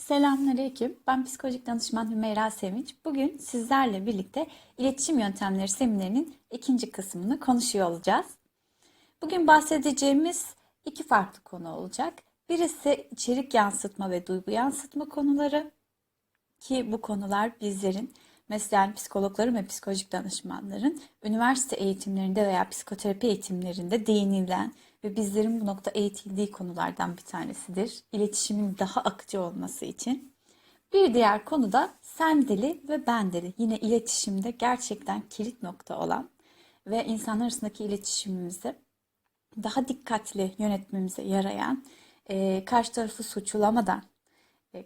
Selamünaleyküm. Ben psikolojik danışman Hümeyra Sevinç. Bugün sizlerle birlikte iletişim yöntemleri seminerinin ikinci kısmını konuşuyor olacağız. Bugün bahsedeceğimiz iki farklı konu olacak. Birisi içerik yansıtma ve duygu yansıtma konuları ki bu konular bizlerin mesela psikologların ve psikolojik danışmanların üniversite eğitimlerinde veya psikoterapi eğitimlerinde değinilen ve bizlerin bu nokta eğitildiği konulardan bir tanesidir. İletişimin daha akıcı olması için. Bir diğer konu da sen dili ve ben dili. Yine iletişimde gerçekten kilit nokta olan ve insanlar arasındaki iletişimimizi daha dikkatli yönetmemize yarayan, karşı tarafı suçlamadan,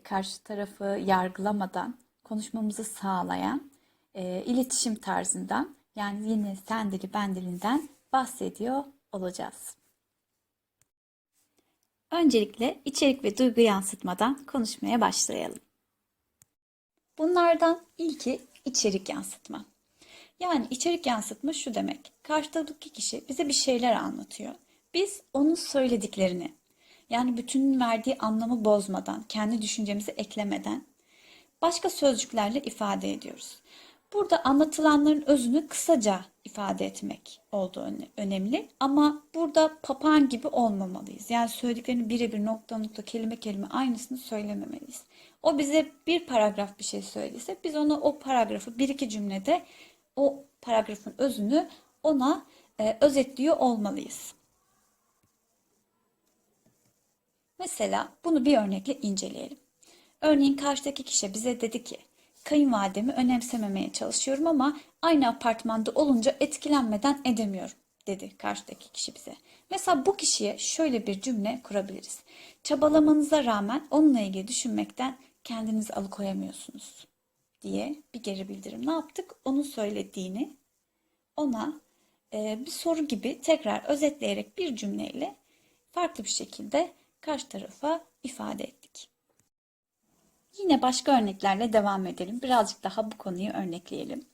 karşı tarafı yargılamadan konuşmamızı sağlayan e, iletişim tarzından yani yine sen dili ben dilinden bahsediyor olacağız. Öncelikle içerik ve duygu yansıtmadan konuşmaya başlayalım. Bunlardan ilki içerik yansıtma. Yani içerik yansıtma şu demek. Karşıdaki kişi bize bir şeyler anlatıyor. Biz onun söylediklerini yani bütünün verdiği anlamı bozmadan, kendi düşüncemizi eklemeden başka sözcüklerle ifade ediyoruz. Burada anlatılanların özünü kısaca ifade etmek olduğu önemli ama burada papağan gibi olmamalıyız. Yani söylediklerini birebir nokta nokta kelime kelime aynısını söylememeliyiz. O bize bir paragraf bir şey söylediyse biz ona o paragrafı bir iki cümlede o paragrafın özünü ona e, özetliyor olmalıyız. Mesela bunu bir örnekle inceleyelim. Örneğin karşıdaki kişi bize dedi ki kayınvalidemi önemsememeye çalışıyorum ama aynı apartmanda olunca etkilenmeden edemiyorum dedi karşıdaki kişi bize. Mesela bu kişiye şöyle bir cümle kurabiliriz. Çabalamanıza rağmen onunla ilgili düşünmekten kendinizi alıkoyamıyorsunuz diye bir geri bildirim. Ne yaptık? Onun söylediğini ona e, bir soru gibi tekrar özetleyerek bir cümleyle farklı bir şekilde karşı tarafa ifade ettik. Yine başka örneklerle devam edelim. Birazcık daha bu konuyu örnekleyelim.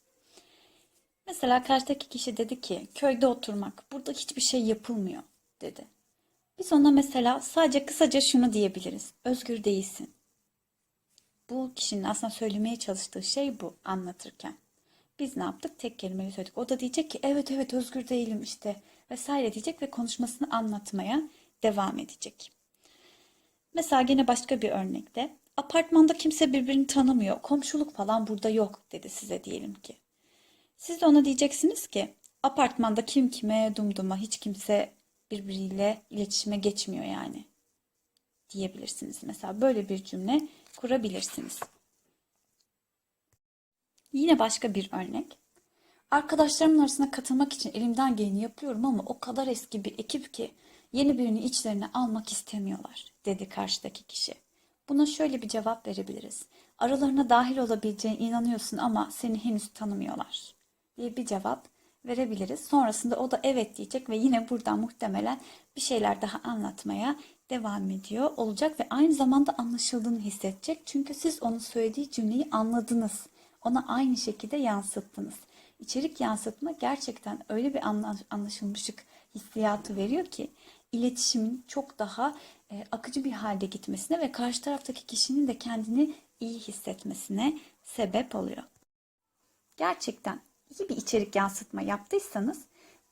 Mesela karşıdaki kişi dedi ki köyde oturmak, burada hiçbir şey yapılmıyor dedi. Biz ona mesela sadece kısaca şunu diyebiliriz. Özgür değilsin. Bu kişinin aslında söylemeye çalıştığı şey bu anlatırken. Biz ne yaptık? Tek kelimeyi söyledik. O da diyecek ki evet evet özgür değilim işte vesaire diyecek ve konuşmasını anlatmaya devam edecek. Mesela yine başka bir örnekte apartmanda kimse birbirini tanımıyor. Komşuluk falan burada yok dedi size diyelim ki. Siz de ona diyeceksiniz ki apartmanda kim kime dumduma hiç kimse birbiriyle iletişime geçmiyor yani diyebilirsiniz. Mesela böyle bir cümle kurabilirsiniz. Yine başka bir örnek. Arkadaşlarımın arasına katılmak için elimden geleni yapıyorum ama o kadar eski bir ekip ki yeni birini içlerine almak istemiyorlar, dedi karşıdaki kişi. Buna şöyle bir cevap verebiliriz. Aralarına dahil olabileceğine inanıyorsun ama seni henüz tanımıyorlar diye bir cevap verebiliriz. Sonrasında o da evet diyecek ve yine buradan muhtemelen bir şeyler daha anlatmaya devam ediyor olacak ve aynı zamanda anlaşıldığını hissedecek. Çünkü siz onun söylediği cümleyi anladınız. Ona aynı şekilde yansıttınız. İçerik yansıtma gerçekten öyle bir anlaşılmışlık hissiyatı veriyor ki iletişimin çok daha e, akıcı bir halde gitmesine ve karşı taraftaki kişinin de kendini iyi hissetmesine sebep oluyor. Gerçekten iyi bir içerik yansıtma yaptıysanız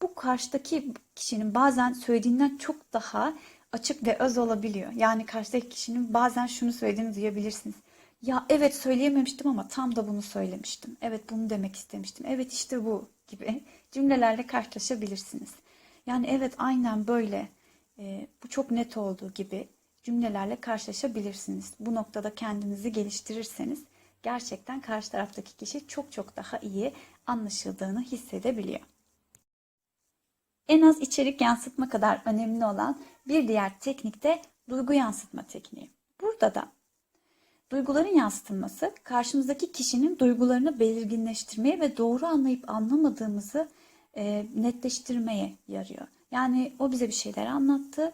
bu karşıdaki kişinin bazen söylediğinden çok daha açık ve öz olabiliyor. Yani karşıdaki kişinin bazen şunu söylediğini duyabilirsiniz. Ya evet söyleyememiştim ama tam da bunu söylemiştim. Evet bunu demek istemiştim. Evet işte bu gibi cümlelerle karşılaşabilirsiniz. Yani evet aynen böyle e, bu çok net olduğu gibi cümlelerle karşılaşabilirsiniz. Bu noktada kendinizi geliştirirseniz gerçekten karşı taraftaki kişi çok çok daha iyi anlaşıldığını hissedebiliyor. En az içerik yansıtma kadar önemli olan bir diğer teknik de duygu yansıtma tekniği. Burada da duyguların yansıtılması karşımızdaki kişinin duygularını belirginleştirmeye ve doğru anlayıp anlamadığımızı e, netleştirmeye yarıyor. Yani o bize bir şeyler anlattı.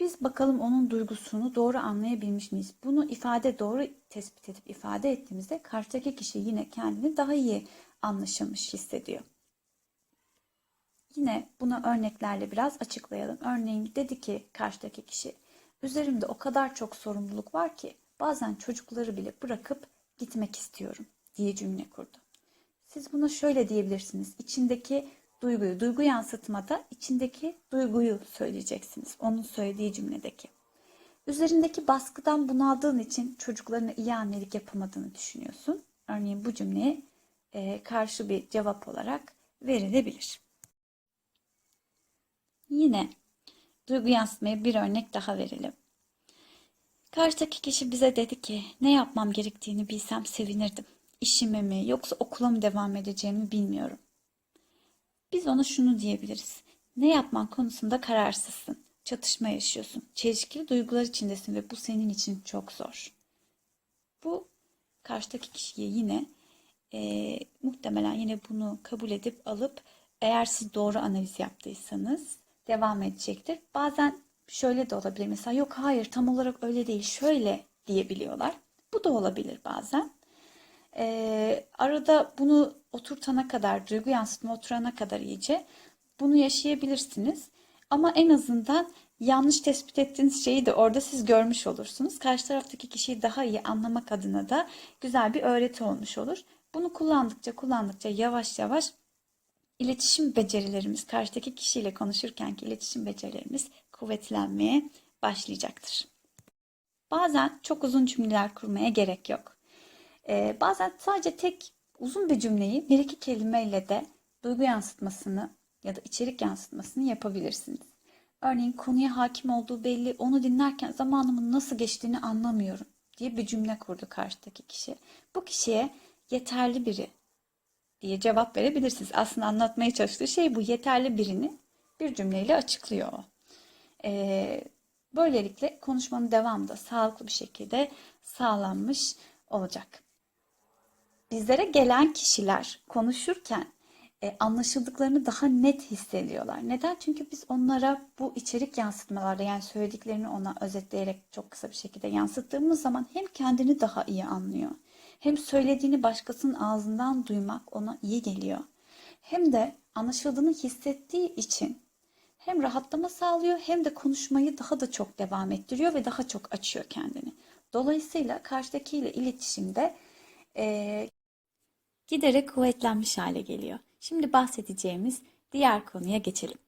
Biz bakalım onun duygusunu doğru anlayabilmiş miyiz? Bunu ifade doğru tespit edip ifade ettiğimizde karşıdaki kişi yine kendini daha iyi anlaşılmış hissediyor. Yine buna örneklerle biraz açıklayalım. Örneğin dedi ki karşıdaki kişi, üzerimde o kadar çok sorumluluk var ki bazen çocukları bile bırakıp gitmek istiyorum diye cümle kurdu. Siz buna şöyle diyebilirsiniz. İçindeki duyguyu, duygu yansıtmada içindeki duyguyu söyleyeceksiniz. Onun söylediği cümledeki. Üzerindeki baskıdan bunaldığın için çocuklarına iyi annelik yapamadığını düşünüyorsun. Örneğin bu cümleye e, karşı bir cevap olarak verilebilir. Yine duygu yansıtmaya bir örnek daha verelim. Karşıdaki kişi bize dedi ki ne yapmam gerektiğini bilsem sevinirdim. İşime mi yoksa okula mı devam edeceğimi bilmiyorum. Biz ona şunu diyebiliriz. Ne yapman konusunda kararsızsın. Çatışma yaşıyorsun. Çelişkili duygular içindesin ve bu senin için çok zor. Bu karşıdaki kişiye yine e, muhtemelen yine bunu kabul edip alıp eğer siz doğru analiz yaptıysanız devam edecektir. Bazen şöyle de olabilir. Mesela yok hayır tam olarak öyle değil şöyle diyebiliyorlar. Bu da olabilir bazen. Ee, arada bunu oturtana kadar, duygu yansıtma oturana kadar iyice bunu yaşayabilirsiniz. Ama en azından yanlış tespit ettiğiniz şeyi de orada siz görmüş olursunuz. Karşı taraftaki kişiyi daha iyi anlamak adına da güzel bir öğreti olmuş olur. Bunu kullandıkça kullandıkça yavaş yavaş iletişim becerilerimiz, karşıdaki kişiyle konuşurkenki iletişim becerilerimiz kuvvetlenmeye başlayacaktır. Bazen çok uzun cümleler kurmaya gerek yok. Ee, bazen sadece tek uzun bir cümleyi bir iki kelimeyle de duygu yansıtmasını ya da içerik yansıtmasını yapabilirsiniz. Örneğin konuya hakim olduğu belli, onu dinlerken zamanımın nasıl geçtiğini anlamıyorum diye bir cümle kurdu karşıdaki kişi. Bu kişiye yeterli biri diye cevap verebilirsiniz. Aslında anlatmaya çalıştığı şey bu. Yeterli birini bir cümleyle açıklıyor. Ee, böylelikle konuşmanın devamı da sağlıklı bir şekilde sağlanmış olacak. Bizlere gelen kişiler konuşurken e, anlaşıldıklarını daha net hissediyorlar. Neden? Çünkü biz onlara bu içerik yansıtmalarda yani söylediklerini ona özetleyerek çok kısa bir şekilde yansıttığımız zaman hem kendini daha iyi anlıyor. Hem söylediğini başkasının ağzından duymak ona iyi geliyor. Hem de anlaşıldığını hissettiği için hem rahatlama sağlıyor hem de konuşmayı daha da çok devam ettiriyor ve daha çok açıyor kendini. Dolayısıyla karşıdakiyle iletişimde e, giderek kuvvetlenmiş hale geliyor. Şimdi bahsedeceğimiz diğer konuya geçelim.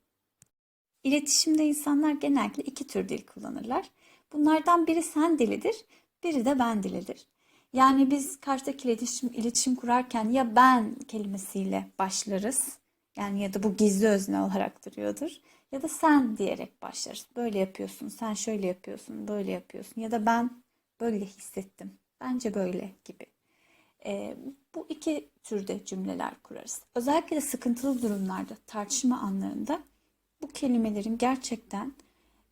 İletişimde insanlar genellikle iki tür dil kullanırlar. Bunlardan biri sen dilidir, biri de ben dilidir. Yani biz karşıdaki iletişim, iletişim kurarken ya ben kelimesiyle başlarız. Yani ya da bu gizli özne olarak duruyordur. Ya da sen diyerek başlarız. Böyle yapıyorsun, sen şöyle yapıyorsun, böyle yapıyorsun. Ya da ben böyle hissettim. Bence böyle gibi. E, bu iki türde cümleler kurarız. Özellikle sıkıntılı durumlarda, tartışma anlarında bu kelimelerin gerçekten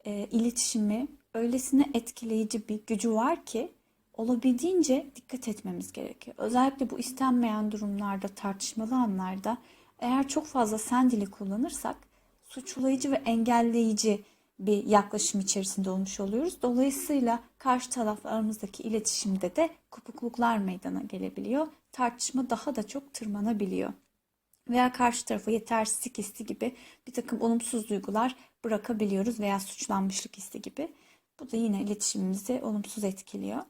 e, iletişimi öylesine etkileyici bir gücü var ki olabildiğince dikkat etmemiz gerekiyor. Özellikle bu istenmeyen durumlarda, tartışmalı anlarda eğer çok fazla sen dili kullanırsak suçlayıcı ve engelleyici bir yaklaşım içerisinde olmuş oluyoruz. Dolayısıyla karşı taraf aramızdaki iletişimde de kopukluklar meydana gelebiliyor. Tartışma daha da çok tırmanabiliyor. Veya karşı tarafa yetersizlik hissi gibi bir takım olumsuz duygular bırakabiliyoruz veya suçlanmışlık hissi gibi. Bu da yine iletişimimizi olumsuz etkiliyor.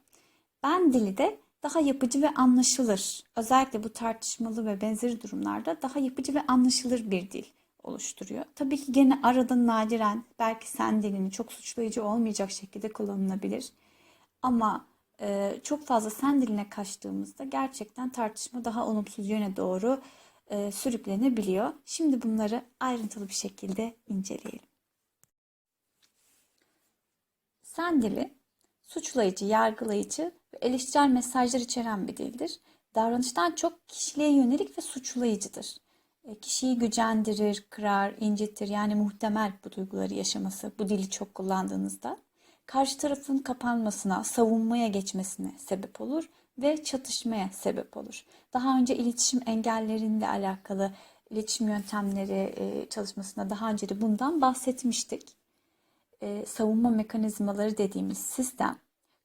Ben dili de daha yapıcı ve anlaşılır. Özellikle bu tartışmalı ve benzeri durumlarda daha yapıcı ve anlaşılır bir dil oluşturuyor. Tabii ki gene arada nadiren belki sen dilini çok suçlayıcı olmayacak şekilde kullanılabilir. Ama e, çok fazla sen diline kaçtığımızda gerçekten tartışma daha olumsuz yöne doğru e, sürüklenebiliyor. Şimdi bunları ayrıntılı bir şekilde inceleyelim. Sen dili suçlayıcı, yargılayıcı ve eleştirel mesajlar içeren bir dildir. Davranıştan çok kişiliğe yönelik ve suçlayıcıdır. E, kişiyi gücendirir, kırar, incitir. Yani muhtemel bu duyguları yaşaması bu dili çok kullandığınızda. Karşı tarafın kapanmasına, savunmaya geçmesine sebep olur ve çatışmaya sebep olur. Daha önce iletişim engelleriyle alakalı iletişim yöntemleri e, çalışmasında daha önce de bundan bahsetmiştik. E, savunma mekanizmaları dediğimiz sistem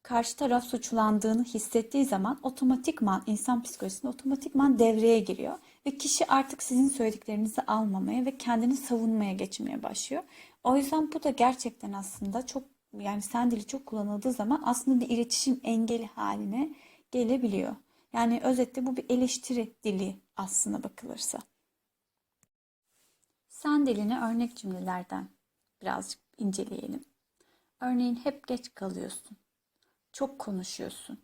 karşı taraf suçlandığını hissettiği zaman otomatikman insan psikolojisinde otomatikman devreye giriyor ve kişi artık sizin söylediklerinizi almamaya ve kendini savunmaya geçmeye başlıyor. O yüzden bu da gerçekten aslında çok yani sen dili çok kullanıldığı zaman aslında bir iletişim engeli haline gelebiliyor. Yani özetle bu bir eleştiri dili aslına bakılırsa. Sen dilini örnek cümlelerden birazcık inceleyelim. Örneğin hep geç kalıyorsun. Çok konuşuyorsun.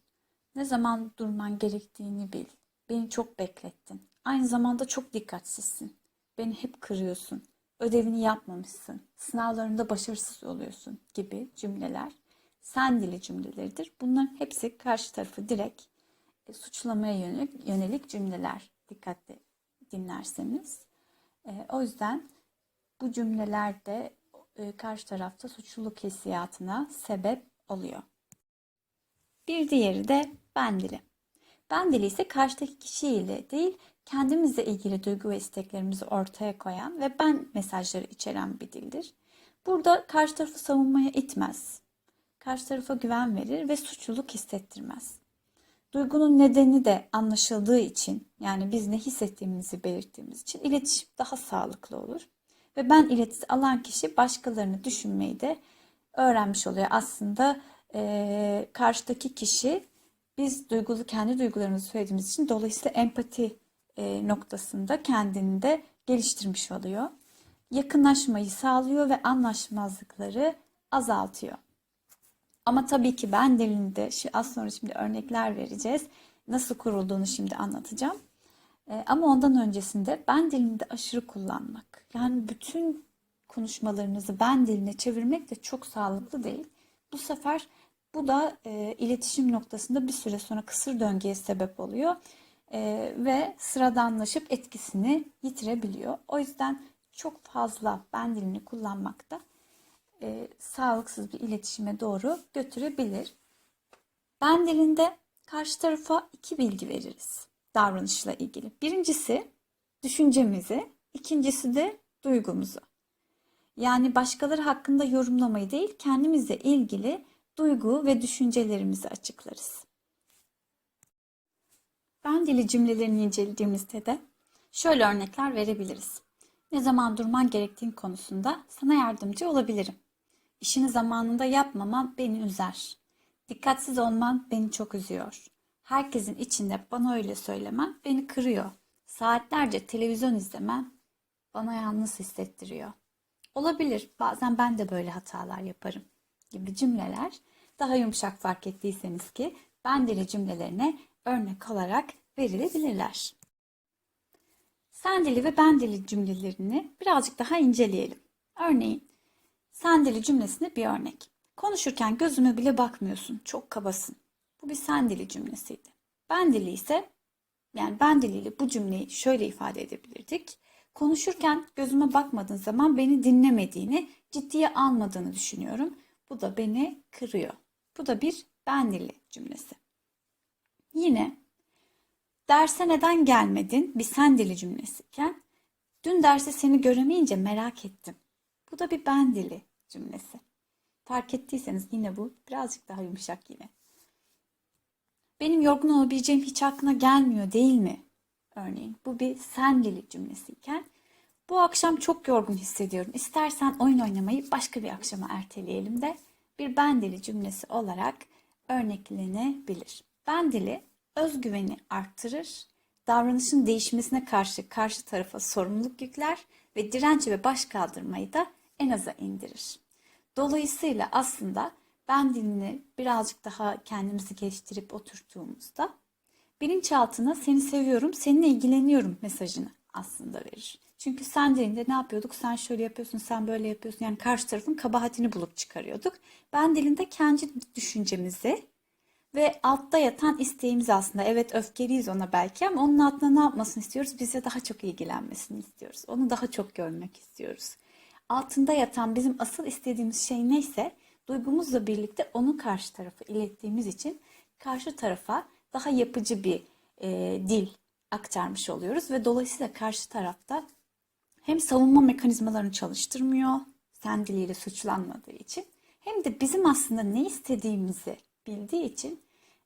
Ne zaman durman gerektiğini bil. Beni çok beklettin. Aynı zamanda çok dikkatsizsin. Beni hep kırıyorsun. Ödevini yapmamışsın. Sınavlarında başarısız oluyorsun gibi cümleler sen dili cümleleridir. Bunların hepsi karşı tarafı direkt e, suçlamaya yönelik, yönelik cümleler dikkatli dinlerseniz. E, o yüzden bu cümleler de e, karşı tarafta suçluluk hissiyatına sebep oluyor. Bir diğeri de ben dili. Ben dili ise karşıdaki kişiyle değil, kendimizle ilgili duygu ve isteklerimizi ortaya koyan ve ben mesajları içeren bir dildir. Burada karşı tarafı savunmaya itmez. Karşı tarafa güven verir ve suçluluk hissettirmez. Duygunun nedeni de anlaşıldığı için yani biz ne hissettiğimizi belirttiğimiz için iletişim daha sağlıklı olur. Ve ben iletisi alan kişi başkalarını düşünmeyi de öğrenmiş oluyor. Aslında e, karşıdaki kişi biz duygulu kendi duygularımızı söylediğimiz için dolayısıyla empati noktasında kendini de geliştirmiş oluyor. Yakınlaşmayı sağlıyor ve anlaşmazlıkları azaltıyor. Ama tabii ki ben dilinde az sonra şimdi örnekler vereceğiz. Nasıl kurulduğunu şimdi anlatacağım. E, ama ondan öncesinde ben dilinde aşırı kullanmak. Yani bütün konuşmalarınızı ben diline çevirmek de çok sağlıklı değil. Bu sefer bu da e, iletişim noktasında bir süre sonra kısır döngüye sebep oluyor e, ve sıradanlaşıp etkisini yitirebiliyor. O yüzden çok fazla ben dilini kullanmak da e, sağlıksız bir iletişime doğru götürebilir. Ben dilinde karşı tarafa iki bilgi veririz davranışla ilgili. Birincisi düşüncemizi, ikincisi de duygumuzu. Yani başkaları hakkında yorumlamayı değil, kendimizle ilgili duygu ve düşüncelerimizi açıklarız. Ben dili cümlelerini incelediğimizde de şöyle örnekler verebiliriz. Ne zaman durman gerektiğin konusunda sana yardımcı olabilirim. İşini zamanında yapmaman beni üzer. Dikkatsiz olman beni çok üzüyor. Herkesin içinde bana öyle söylemen beni kırıyor. Saatlerce televizyon izlemen bana yalnız hissettiriyor. Olabilir, bazen ben de böyle hatalar yaparım gibi cümleler daha yumuşak fark ettiyseniz ki ben dili cümlelerine örnek olarak verilebilirler. Sen dili ve ben dili cümlelerini birazcık daha inceleyelim. Örneğin sen dili cümlesine bir örnek. Konuşurken gözüme bile bakmıyorsun, çok kabasın. Bu bir sen dili cümlesiydi. Ben dili ise yani ben diliyle bu cümleyi şöyle ifade edebilirdik. Konuşurken gözüme bakmadığın zaman beni dinlemediğini, ciddiye almadığını düşünüyorum. Bu da beni kırıyor. Bu da bir ben dili cümlesi. Yine derse neden gelmedin bir sen dili cümlesiyken dün derse seni göremeyince merak ettim. Bu da bir ben dili cümlesi. Fark ettiyseniz yine bu birazcık daha yumuşak yine. Benim yorgun olabileceğim hiç aklına gelmiyor değil mi? Örneğin bu bir sen dili cümlesiyken bu akşam çok yorgun hissediyorum. İstersen oyun oynamayı başka bir akşama erteleyelim de bir ben dili cümlesi olarak örneklenebilir. Ben dili özgüveni arttırır, davranışın değişmesine karşı karşı tarafa sorumluluk yükler ve direnç ve baş kaldırmayı da en aza indirir. Dolayısıyla aslında ben dilini birazcık daha kendimizi geliştirip oturttuğumuzda bilinçaltına seni seviyorum, seninle ilgileniyorum mesajını aslında verir. Çünkü sen dilinde ne yapıyorduk? Sen şöyle yapıyorsun, sen böyle yapıyorsun. Yani karşı tarafın kabahatini bulup çıkarıyorduk. Ben dilinde kendi düşüncemizi ve altta yatan isteğimiz aslında. Evet öfkeliyiz ona belki ama onun altında ne yapmasını istiyoruz? Bize daha çok ilgilenmesini istiyoruz. Onu daha çok görmek istiyoruz. Altında yatan bizim asıl istediğimiz şey neyse duygumuzla birlikte onu karşı tarafa ilettiğimiz için karşı tarafa daha yapıcı bir e, dil aktarmış oluyoruz ve dolayısıyla karşı tarafta hem savunma mekanizmalarını çalıştırmıyor sen diliyle suçlanmadığı için hem de bizim aslında ne istediğimizi bildiği için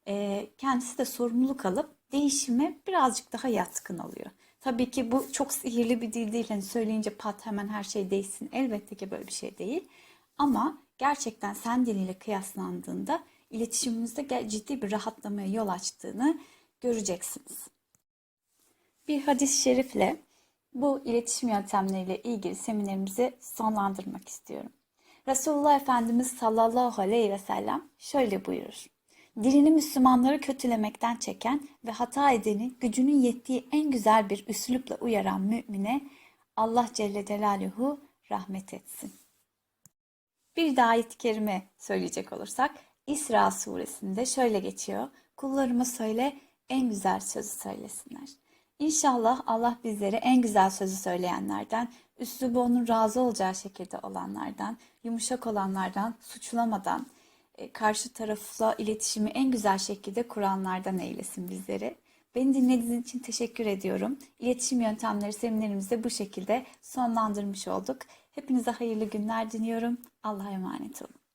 e, kendisi de sorumluluk alıp değişime birazcık daha yatkın oluyor. Tabii ki bu çok sihirli bir dil değil. Hani söyleyince pat hemen her şey değişsin. Elbette ki böyle bir şey değil. Ama gerçekten sen diliyle kıyaslandığında iletişimimizde gel- ciddi bir rahatlamaya yol açtığını göreceksiniz. Bir hadis-i şerifle bu iletişim yöntemleriyle ilgili seminerimizi sonlandırmak istiyorum. Resulullah Efendimiz sallallahu aleyhi ve sellem şöyle buyurur. Dilini Müslümanları kötülemekten çeken ve hata edeni gücünün yettiği en güzel bir üslupla uyaran mümine Allah Celle Celaluhu rahmet etsin. Bir de ayet-i kerime söyleyecek olursak İsra suresinde şöyle geçiyor. Kullarıma söyle en güzel sözü söylesinler. İnşallah Allah bizleri en güzel sözü söyleyenlerden, üslubu onun razı olacağı şekilde olanlardan, yumuşak olanlardan, suçlamadan, karşı tarafla iletişimi en güzel şekilde kuranlardan eylesin bizleri. Beni dinlediğiniz için teşekkür ediyorum. İletişim yöntemleri seminerimizi de bu şekilde sonlandırmış olduk. Hepinize hayırlı günler diliyorum. Allah'a emanet olun.